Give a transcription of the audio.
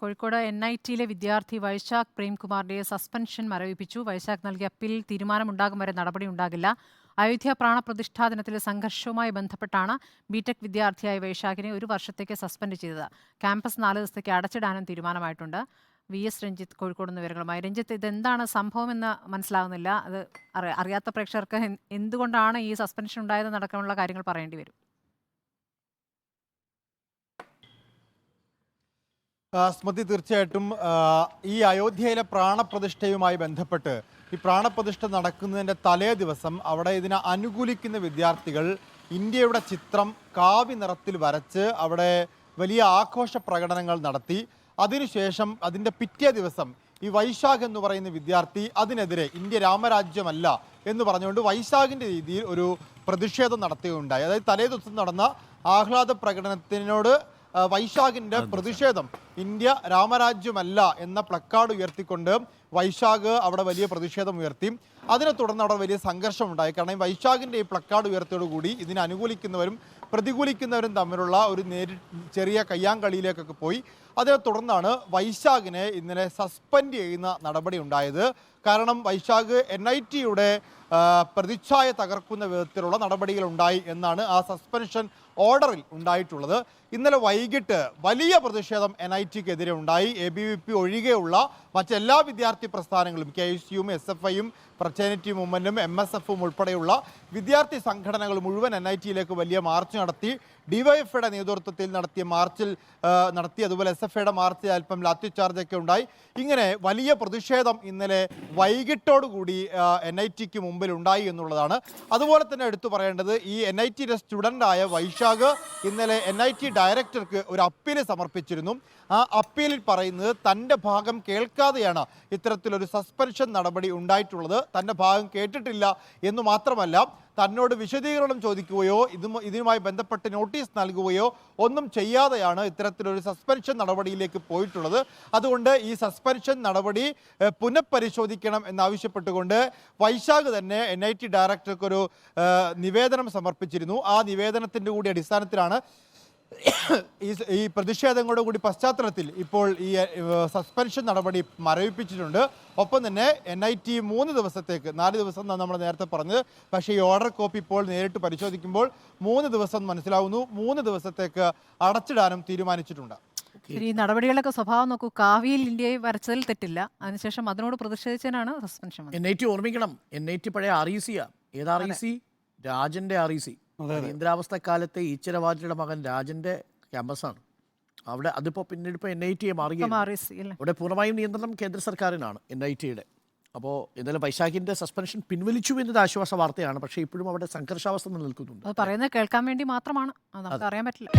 Kozhikode N I ടിയിലെ വിദ്യാർത്ഥി വൈശാഖ് പ്രേംകുമാറിന്റെ സസ്പെൻഷൻ മരവിപ്പിച്ചു. വൈശാഖ് നൽകിയ അപ്പീൽ തീരുമാനമുണ്ടാകും വരെ നടപടി ഉണ്ടാകില്ല. അയോധ്യ പ്രാണപ്രതിഷ്ഠാ ദിനത്തിലെ സംഘർഷവുമായി ബന്ധപ്പെട്ടാണ് ബിടെക് വിദ്യാർത്ഥിയായ വൈശാഖിനെ ഒരു വർഷത്തേക്ക് സസ്പെൻഡ് ചെയ്തത്. ക്യാമ്പസ് നാല് ദിവസത്തേക്ക് അടച്ചിടാനും തീരുമാനമായിട്ടുണ്ട്. വി എസ് രഞ്ജിത്ത് കോഴിക്കോട് നിന്ന് വിവരങ്ങളുമായി. രഞ്ജിത്ത് ഇതെന്താണ് സംഭവമെന്ന് മനസ്സിലാകുന്നില്ല അത് അറിയാത്ത പ്രേക്ഷകർക്ക് എന്തുകൊണ്ടാണ് ഈ സസ്പെൻഷൻ ഉണ്ടായതെന്നടക്കമുള്ള കാര്യങ്ങൾ പറയേണ്ടി വരും. സ്മൃതി തീർച്ചയായിട്ടും ഈ അയോധ്യയിലെ പ്രാണപ്രതിഷ്ഠയുമായി ബന്ധപ്പെട്ട് ഈ പ്രാണപ്രതിഷ്ഠ നടക്കുന്നതിന്റെ തലേ ദിവസം അവിടെ ഇതിനെ അനുകൂലിക്കുന്ന വിദ്യാർത്ഥികൾ ഇന്ത്യയുടെ ചിത്രം കാവി നിറത്തിൽ വരച്ച് അവിടെ വലിയ ആഘോഷ പ്രകടനങ്ങൾ നടത്തി. അതിനുശേഷം അതിന്റെ പിറ്റേ ദിവസം ഈ വൈശാഖ് എന്ന് പറയുന്ന വിദ്യാർത്ഥി അതിനെതിരെ ഇന്ത്യ രാമരാജ്യമല്ല എന്ന് പറഞ്ഞുകൊണ്ട് വൈശാഖിന്റെ രീതിയിൽ ഒരു പ്രതിഷേധം നടത്തുകയുണ്ടായി. അതായത് തലേ ദിവസം നടന്ന ആഹ്ലാദ പ്രകടനത്തിനോട് വൈശാഖിന്റെ പ്രതിഷേധം. ഇന്ത്യ രാമരാജ്യമല്ല എന്ന പ്ലക്കാർഡ് ഉയർത്തിക്കൊണ്ട് വൈശാഖ് അവിടെ വലിയ പ്രതിഷേധം ഉയർത്തി. അതിനെ തുടർന്ന് അവിടെ വലിയ സംഘർഷം ഉണ്ടായി കാരണം ഈ വൈശാഖിന്റെ ഈ പ്ലക്കാർഡ് ഉയർത്തിയോടുകൂടി ഇതിനെ അനുകൂലിക്കുന്നവരും പ്രതികൂലിക്കുന്നവരും തമ്മിലുള്ള ഒരു നേരി ചെറിയ കയ്യാങ്കളിയിലേക്കൊക്കെ പോയി. അതിനെ തുടർന്നാണ് വൈശാഖിനെ ഇന്നലെ സസ്പെൻഡ് ചെയ്യുന്ന നടപടി ഉണ്ടായത്. കാരണം വൈശാഖ് എൻ ഐ ടിയുടെ പ്രതിച്ഛായ തകർക്കുന്ന വിധത്തിലുള്ള നടപടികൾ ഉണ്ടായി എന്നാണ് ആ സസ്പെൻഷൻ ഓർഡറിൽ ഉണ്ടായിട്ടുള്ളത്. ഇന്നലെ വൈകിട്ട് വലിയ പ്രതിഷേധം എൻ ഐ ടിക്കെതിരെ ഉണ്ടായി. എ ബി വി പി ഒഴികെയുള്ള മറ്റെല്ലാ വിദ്യാർത്ഥി പ്രസ്ഥാനങ്ങളും കെ എസ് യുവും എസ് എഫ് ഐയും ഫ്രറ്റേണിറ്റി മൂവ്മെന്റും എം എസ് എഫും ഉൾപ്പെടെയുള്ള വിദ്യാർത്ഥി സംഘടനകൾ മുഴുവൻ എൻ ഐ ടിയിലേക്ക് വലിയ മാർച്ച് നടത്തി. ഡിവൈഎഫ്ഐയുടെ നേതൃത്വത്തിൽ നടത്തിയ മാർച്ചിൽ നടത്തി. അതുപോലെ എസ് എഫ് ഐയുടെ മാർച്ചിൽ അല്പം ലാത്തിച്ചാർജൊക്കെ ഉണ്ടായി. ഇങ്ങനെ വലിയ പ്രതിഷേധം ഇന്നലെ വൈകിട്ടോടുകൂടി എൻ ഐ ടിക്ക് മുമ്പിൽ ഉണ്ടായി എന്നുള്ളതാണ്. അതുപോലെ തന്നെ എടുത്തു പറയേണ്ടത് ഈ എൻ ഐ ടിയുടെ സ്റ്റുഡന്റായ വൈശാഖ് ഇന്നലെ എൻ ഐ ടി ഡയറക്ടർക്ക് ഒരു അപ്പീൽ സമർപ്പിച്ചിരുന്നു. ആ അപ്പീലിൽ പറയുന്നത് തന്റെ ഭാഗം കേൾക്കാതെയാണ് ഇത്തരത്തിലൊരു സസ്പെൻഷൻ നടപടി ഉണ്ടായിട്ടുള്ളത്. തന്റെ ഭാഗം കേട്ടിട്ടില്ല എന്ന് മാത്രമല്ല തന്നോട് വിശദീകരണം ചോദിക്കുകയോ ഇതും ഇതിനുമായി ബന്ധപ്പെട്ട് നോട്ടീസ് നൽകുകയോ ഒന്നും ചെയ്യാതെയാണ് ഇത്തരത്തിലൊരു സസ്പെൻഷൻ നടപടിയിലേക്ക് പോയിട്ടുള്ളത്. അതുകൊണ്ട് ഈ സസ്പെൻഷൻ നടപടി പുനഃപരിശോധിക്കണം എന്നാവശ്യപ്പെട്ടുകൊണ്ട് വൈശാഖ് തന്നെ എൻ ഐ ടി ഡയറക്ടർക്കൊരു നിവേദനം സമർപ്പിച്ചിരുന്നു. ആ നിവേദനത്തിന്റെ കൂടി അടിസ്ഥാനത്തിലാണ് ഈ ഈ പ്രതിഷേധങ്ങളുടെ കൂടി പശ്ചാത്തലത്തിൽ ഇപ്പോൾ ഈ സസ്പെൻഷൻ നടപടി മരവിപ്പിച്ചിട്ടുണ്ട്. ഒപ്പം തന്നെ എൻ ഐ ടി മൂന്ന് ദിവസത്തേക്ക് നാല് ദിവസം എന്നാണ് നമ്മൾ നേരത്തെ പറഞ്ഞത്. പക്ഷേ ഈ ഓർഡർ കോപ്പി ഇപ്പോൾ നേരിട്ട് പരിശോധിക്കുമ്പോൾ മൂന്ന് ദിവസം മനസ്സിലാവുന്നു. മൂന്ന് ദിവസത്തേക്ക് അടച്ചിടാനും തീരുമാനിച്ചിട്ടുണ്ട്. ഈ നടപടികളൊക്കെ സ്വഭാവം നോക്കൂ. കാവിയിൽ ഇന്ത്യയെ വരച്ചതിൽ തെറ്റില്ല. അതിനുശേഷം അതിനോട് പ്രതിഷേധിച്ചതിനാണ് സസ്പെൻഷൻ വന്നത്. എൻ ഐ ടി ഓർമ്മിക്കണം. എൻ ഐ ടി പഴയ ആർ ഇ സിയാ ഏത് ആർ ഇ സി രാജന്റെ ആർ ഇ സി അടിയന്തരാവസ്ഥ കാലത്തെ ഈശ്വരവാദിയുടെ മകൻ രാജന്റെ ക്യാമ്പസാണ്. അവിടെ അതിപ്പോ പിന്നീട് ഇപ്പോൾ എൻ ഐ ടി മാറി അവിടെ പൂർണമായും നിയന്ത്രണം കേന്ദ്ര സർക്കാരിനാണ് എൻ ഐ ടിയുടെ അപ്പോൾ എന്തായാലും വൈശാഖിന്റെ സസ്പെൻഷൻ പിൻവലിച്ചു എന്നത് ആശ്വാസ വാർത്തയാണ്. പക്ഷേ ഇപ്പോഴും അവിടെ സംഘർഷാവസ്ഥ നിലനിൽക്കുന്നുണ്ട്. അത് പറയുന്നത് കേൾക്കാൻ വേണ്ടി മാത്രമാണ്. അത് നമുക്ക് അറിയാൻ പറ്റില്ല.